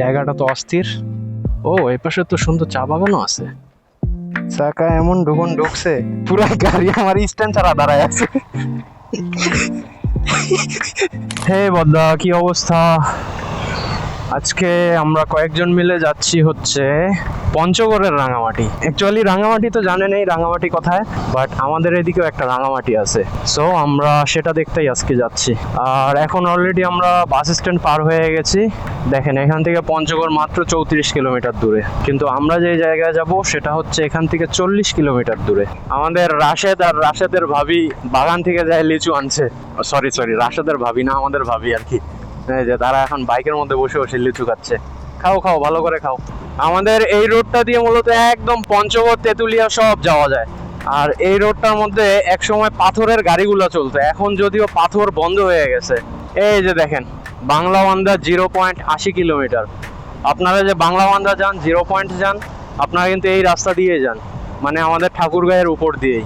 জায়গাটা তো অস্থির। ও এই পাশে তো সুন্দর চা বাগানও আছে। চাকা এমন ঢুকুন ঢুকছে পুরো গাড়ি আমার স্ট্যান্ড ছাড়া দাঁড়ায় আছে। হে বদ্দা কি অবস্থা? আজকে আমরা কয়েকজন মিলে যাচ্ছি হচ্ছে পঞ্চগড়ের রাঙামাটি। অ্যাকচুয়ালি রাঙামাটি তো জানেনই রাঙামাটি কোথায় বাট আমাদের এদিকেও একটা রাঙামাটি আছে। সো আমরা সেটা দেখতেই আজকে যাচ্ছি। আর এখন অলরেডি আমরা বাস স্ট্যান্ড পার হয়ে গেছি। দেখেন, এখান থেকে পঞ্চগড় মাত্র চৌত্রিশ কিলোমিটার দূরে। কিন্তু আমরা যে জায়গায় যাব, সেটা হচ্ছে এখান থেকে চল্লিশ কিলোমিটার দূরে। আমাদের রাশেদ আর রাশেদের ভাবি বাগান থেকে যায় লিচু আনছে। সরি সরি রাশেদের ভাবি না, আমাদের ভাবি আর কি। যে তারা এখন বাইকের মধ্যে বসে বসে লিচু খাচ্ছে। খাও খাও, ভালো করে খাও। আমাদের এই রোডটা দিয়ে মূলত একদম পঞ্চগড়, তেঁতুলিয়া সব যাওয়া যায়। আর এই রোডটার মধ্যে একসময় পাথরের গাড়িগুলো চলতো। এখন যদিও পাথর বন্ধ হয়ে গেছে। এই যে দেখেন, বাংলা বান্দা জিরো পয়েন্ট আশি কিলোমিটার। আপনারা যে বাংলা বান্দা যান, জিরো পয়েন্ট যান, আপনারা কিন্তু এই রাস্তা দিয়ে যান। মানে আমাদের ঠাকুরগাঁয়ের উপর দিয়েই।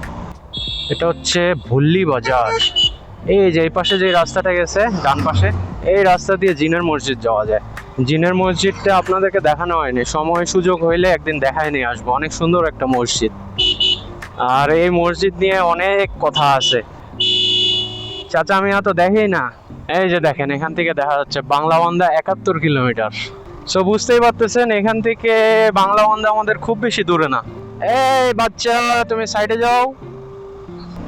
এটা হচ্ছে ভুল্লি বাজার। এই যে এই পাশে যে রাস্তাটা গেছে, ডান পাশে, এই রাস্তা দিয়ে জিনের মসজিদ যাওয়া যায়। জিনের মসজিদটা আপনাদেরকে দেখানো হয়নি। সময় সুযোগ হইলে একদিন দেখায় নিয়ে আসব। অনেক সুন্দর একটা মসজিদ। আর এই মসজিদ নিয়ে অনেক কথা আছে। চাচা, আমি তো দেখেই না। এই যে দেখেন, এখান থেকে দেখা যাচ্ছে বাংলা বান্দা একাত্তর কিলোমিটার। সো বুঝতেই পারতেছেন, এখান থেকে বাংলা বান্দা আমাদের খুব বেশি দূরে না। এই বাচ্চা, তুমি সাইডে যাও।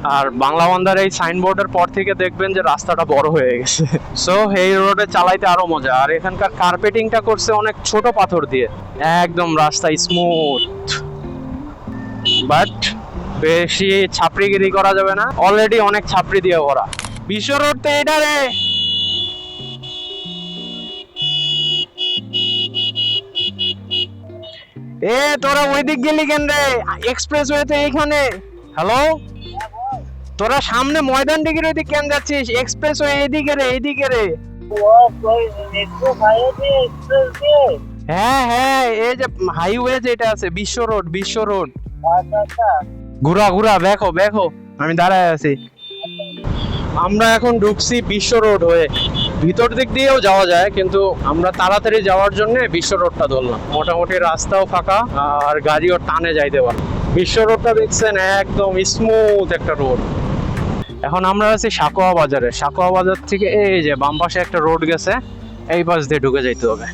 আর বাংলা বান্দার এই সাইনবোর্ডের পর থেকে দেখবেন যে রাস্তাটা বড় হয়ে গেছে। সো এই রোডে চালাইতে আরও মজা। আর এখানকার কার্পেটিংটা করছে অনেক ছোট পাথর দিয়ে। একদম রাস্তা স্মুথ বাট বেশি ছাপড়িগিরি করা যাবে না। অলরেডি অনেক ছাপড়ি দিয়ে ভরা। বিশ্ব রোড তো এটা রে। এ, তোরা ওই দিক গেলি কেন রে? এক্সপ্রেস ওয়ে তো এইখানে। হ্যালো তোরা সামনে ময়দান ডিগির ওইদিক কেন যাচ্ছিস? এক্সপ্রেস ওয়ে এদিকে রে এদিকে রে। হ্যাঁ হ্যাঁ এই যে হাইওয়ে যেটা আছে, বিশ্ব রোড বিশ্ব রোড ঘুরা ঘুরা, দেখো দেখো, আমি দাঁড়ায় আছি। আমরা এখন ঢুকছি বিশ্ব রোড হয়ে। ভিতর দিক দিয়েও যাওয়া যায়, কিন্তু আমরা তাড়াতাড়ি যাওয়ার জন্য বিশ্ব রোডটা ধরলাম। মোটামুটি রাস্তাও ফাঁকা, আর গাড়িও টানে যাইতে পারে। বিশ্ব রোডটা দেখছেন, একদম স্মুথ একটা রোড এখন আমরা আছি সাকোয়া বাজারে। সাকোয়া বাজার থেকে এই যে বাম পাশে একটা রোড গেছে, এই পাশ দিয়ে ঢুকে যাইতে হবে।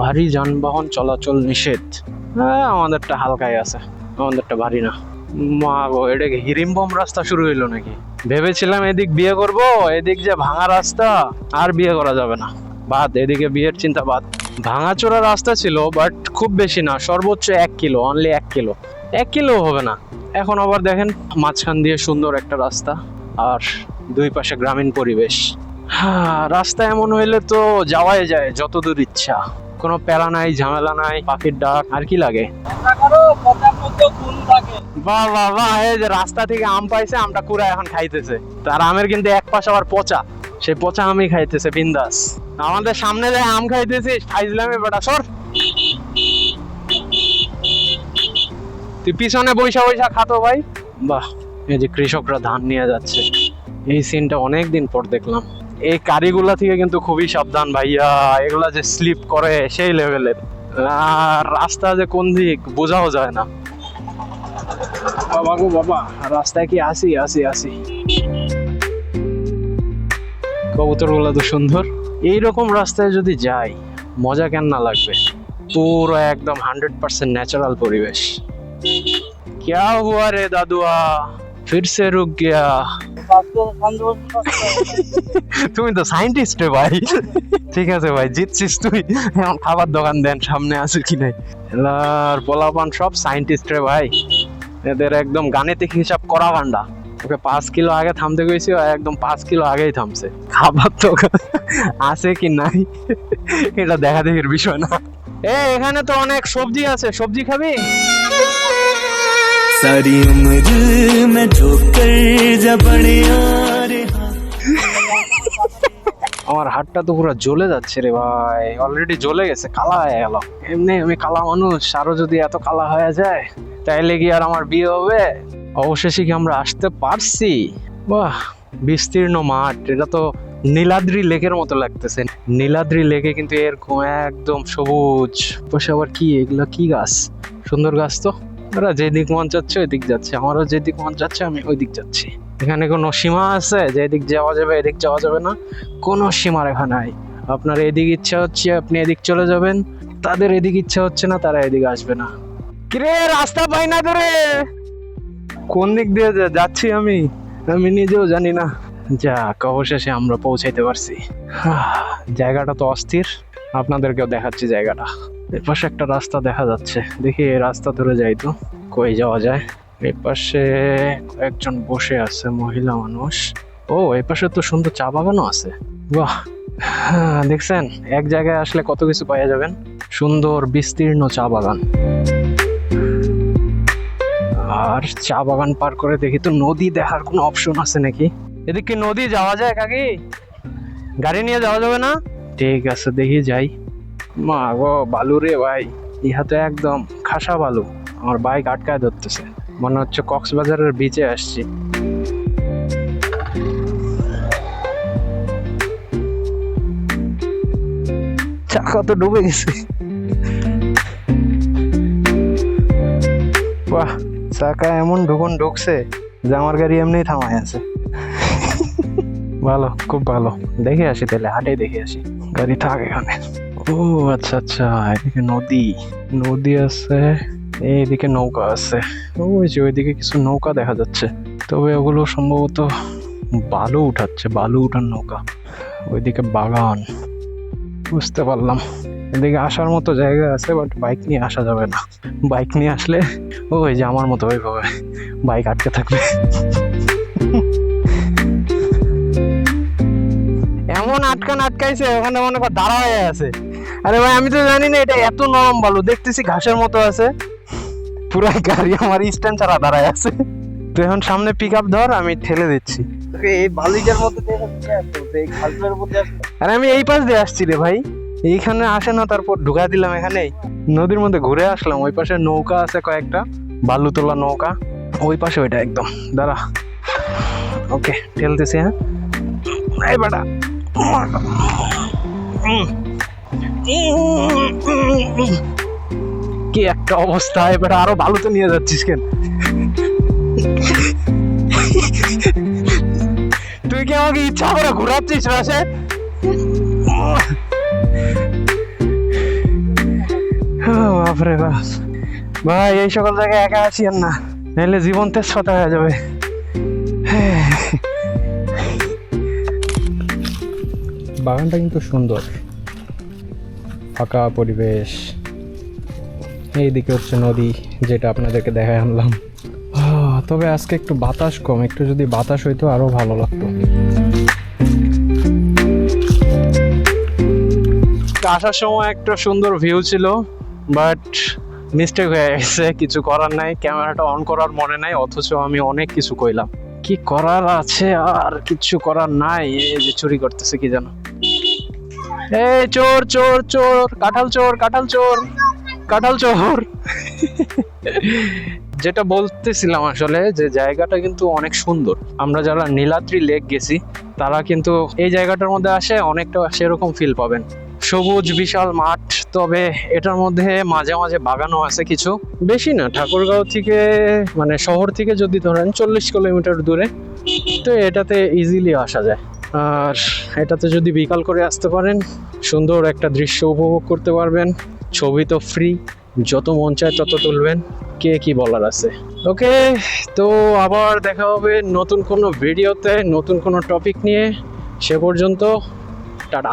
ভারী যানবাহন চলাচল নিষেধ। হ্যাঁ আমাদেরটা হালকাই আছে, আমাদেরটা ভারী না। মা গো, এটা কি হিরিম্বম রাস্তা শুরু হইল নাকি? ভেবেছিলাম এদিক বিয়ে করব, এদিক যে ভাঙা রাস্তা, আর বিয়ে করা যাবে না। বাদ, এদিকে বিয়ের চিন্তা বাদ। ভাঙাচোরা রাস্তা ছিল, বাট খুব বেশি না, সর্বোচ্চ এক কিলো অনলি এক কিলো। এক কিলো হবে না। এখন আবার দেখেন মাঝখান দিয়ে সুন্দর একটা রাস্তা আর দুই পাশে গ্রামীণ পরিবেশ। হ্যাঁ রাস্তা এমন হইলে তো যাওয়াই যায়, যত দূর ইচ্ছা। কোনো প্যারা নাই, ঝামেলা নাই, পাখির ডাক, আর কি লাগে? বাহ বাহ এই যে রাস্তা থেকে আম পাইছে, আমটা কুড়া এখন খাইতেছে। তার আমের কিন্তু এক পাশ আবার পচা। সেই পচা আমি খাইতেছে, বিন্দাস। আমাদের সামনে যে আম খাইতেছিস ফাইজলামে বেটা, সর। তুই পিছনে বৈশা বৈশা খাতো ভাই। বাহ, এই যে কৃষকরা ধান নিয়ে যাচ্ছে। এই সিনটা অনেক দিন পর দেখলাম। এই কারিগুলা থেকে কিন্তু খুবই সাবধান ভাইয়া। এগুলা যে স্লিপ করে সেই লেভেলের রাস্তা যে কোন দিক বোঝাও যায় না। বাবা গো বাবা, রাস্তায় কি আসি আসি আসি। কবুতরগুলা তো সুন্দর। এইরকম রাস্তায় যদি যাই, মজা কেন না লাগবে? পুরো একদম হান্ড্রেড পার্সেন্ট ন্যাচারাল পরিবেশ। क्या हुआ रे दादुआ फिर से रुक गया তুমি তো সায়েন্টিস্ট রে ভাই ঠিক আছে ভাই জিতছিস তুই এখন খাবার দোকান দেন সামনে আছে কি নাই আর পোলাপান সব সায়েন্টিস্ট রে ভাই এদের একদম গাণিতিক হিসাব করা গান্ডা ওকে পাঁচ কিলো আগে থামতে গেছি ও একদম পাঁচ কিলো আগেই থামছে খাবার তো আছে কি নাই এটা দেখা দেখির বিষয় না এ এখানে তো অনেক সবজি আছে সবজি খাবি सारी उम्र में ठोकर जब बड़े रे আমার হাতটা তো পুরো জ্বলে যাচ্ছে রে ভাই অলরেডি জ্বলে গেছে কালা হয়ে গেল এমনি আমি কালা মানুষ আরো যদি এত কালা হয়ে যায় তাইলে কি আর আমার বিয়ে হবে অবশেষে কি আমরা আসতে পারছি বাহ বিস্তীর্ণ মাঠ এটা তো নীলাদ্রি লেকের মতো লাগতেছে নীলাদ্রি লেকে কিন্তু এরকম একদম সবুজ পাশে আবার কি এগুলো কি গাছ সুন্দর গাছ তো ওরা যেদিক মন চাচ্ছে ওই দিক যাচ্ছে, আমারও যেদিক মন চাচ্ছে, আমি ওই দিক যাচ্ছি। এখানে কোনো সীমা আছে? যে এদিক যাওয়া যাবে, এদিক যাওয়া যাবে না। কোনো সীমা রেখা নাই। আপনার এদিক ইচ্ছা হচ্ছে আপনি এদিক চলে যাবেন। তাদের এদিক ইচ্ছা হচ্ছে না, তারা এদিক আসবে না। কিরে, রাস্তা পাই না ধরে কোন দিক দিয়ে যাচ্ছি আমি? আমি নিজেও জানি না। যাক, অবশেষে আমরা পৌঁছাইতে পারছি। জায়গাটা তো অস্থির। আপনাদেরকেও দেখাচ্ছি জায়গাটা। এর পাশে একটা রাস্তা দেখা যাচ্ছে। দেখি এই রাস্তা ধরে যাই তো। কই যাওয়া যায়? এই পাশে একজন বসে আছে মহিলা মানুষ। ও এই পাশে তো সুন্দর চা বাগানও আছে। বাহ! হ্যাঁ, দেখছেন? এক জায়গায় আসলে কত কিছু পাওয়া যাবেন। সুন্দর বিস্তীর্ণ চা বাগান। আর চা বাগান পার করে দেখি তো নদী দেখার কোনো অপশন আছে নাকি? এদিকে নদী যাওয়া যায় কাকি? গাড়ি নিয়ে যাওয়া যাবে না? ঠিক আছে দেখি যাই। মা গো বালু রে ভাই ইহা তো একদম খাসা বালু। আমার বাইক আটকায় ধরতেছে। মনে হচ্ছে কক্সবাজারের বিচে আসছি। চাকা তো ডুবে গেছে। বাহ চাকা এমন ঢুকুন ঢুকছে যে আমার গাড়ি এমনি থামায় আছে। ভালো খুব ভালো। দেখে আসি তাহলে হাটে দেখে আসি। গাড়ি থাক এখানে ও আচ্ছা আচ্ছা এদিকে নদী। নদী আছে এইদিকে নৌকা আছে। ওই যে ওইদিকে কিছু নৌকা দেখা যাচ্ছে। তবে ওগুলো সম্ভবত বালু উঠাচ্ছে, বালু উঠার নৌকা। ওইদিকে বাগান। বুঝতে পারলাম। এদিকে আসার মতো জায়গা আছে বাট বাইক নিয়ে আসা যাবে না। বাইক নিয়ে আসলে, ওই যে আমার মতো ওইভাবে বাইক আটকে থাকবে। এমন আটকান আটকাইছে ওখানে মনে কর দাঁড়া হয়ে আছে। আরে ভাই আমি তো জানি না এটা এত নরম বালু দেখতেছি ঘাসের মতো আছে। পুরাই গাড়ি আমার স্ট্যান্ড ছাড়া দাঁড়ায় আছে। তুই এখন সামনে পিক আপ ধর আমি ঠেলে দিচ্ছি। এই বালিটার মধ্যে তো আরে আমি এই পাশ দিয়ে আসছি রে ভাই। এইখানে আসে না তারপর ঢুকা দিলাম এখানে নদীর মধ্যে ঘুরে আসলাম ওই পাশে নৌকা আছে কয়েকটা বালু তোলা নৌকা। ওই পাশে ওইটা একদম দাঁড়া। ওকে ঠেলতেছি হ্যাঁ। এই বেটা। কি একটা অবস্থা, এবার আরও ভালো তো নিয়ে যাচ্ছিস কেন? তুই কি আমাকে ইচ্ছা করে ঘুরাচ্ছিস রাশে বাপরে বাপ। ভাই, এই সকল জায়গায় একা আর না। নাহলে জীবন তেজপাতা হয়ে যাবে। বাগানটা কিন্তু সুন্দর। ফাঁকা পরিবেশ। এইদিকে হচ্ছে নদী, যেটা আপনাদেরকে দেখায় আনলাম। তবে আজকে একটু বাতাস কম, একটু যদি বাতাস হইতো আরও ভালো লাগতো। আসার সময় একটা সুন্দর ভিউ ছিল বাট মিস্টেক হয়ে গেছে, কিছু করার নাই ক্যামেরাটা অন করার মনে নাই, অথচ আমি অনেক কিছু কইলাম। কি করার আছে আর কিছু করার নাই, এই যে চুরি করতেছে, কি জানো? এই চোর চোর চোর, কাঁঠাল চোর কাঁঠাল চোর কাঁঠাল চোর। যেটা বলতেছিলাম আসলে যে জায়গাটা কিন্তু অনেক সুন্দর। আমরা যারা নীলাদ্রি লেক গেছি, তারা কিন্তু এই জায়গাটার মধ্যে আসে অনেকটা সেরকম ফিল পাবেন। সবুজ, বিশাল মাঠ, তবে এটার মধ্যে মাঝে মাঝে বাগানও আছে কিছু। বেশি না, ঠাকুরগাঁও থেকে মানে শহর থেকে যদি ধরেন চল্লিশ কিলোমিটার দূরে, তো এটাতে ইজিলি আসা যায়। আর এটাতে যদি বিকাল করে আসতে পারেন, সুন্দর একটা দৃশ্য উপভোগ করতে পারবেন। ছবি তো ফ্রি যত মন চায় তত তুলবেন। কে কি বলার আছে? ওকে, তো আবার দেখা হবে নতুন কোনো ভিডিওতে নতুন কোনো টপিক নিয়ে। সে পর্যন্ত, টাটা।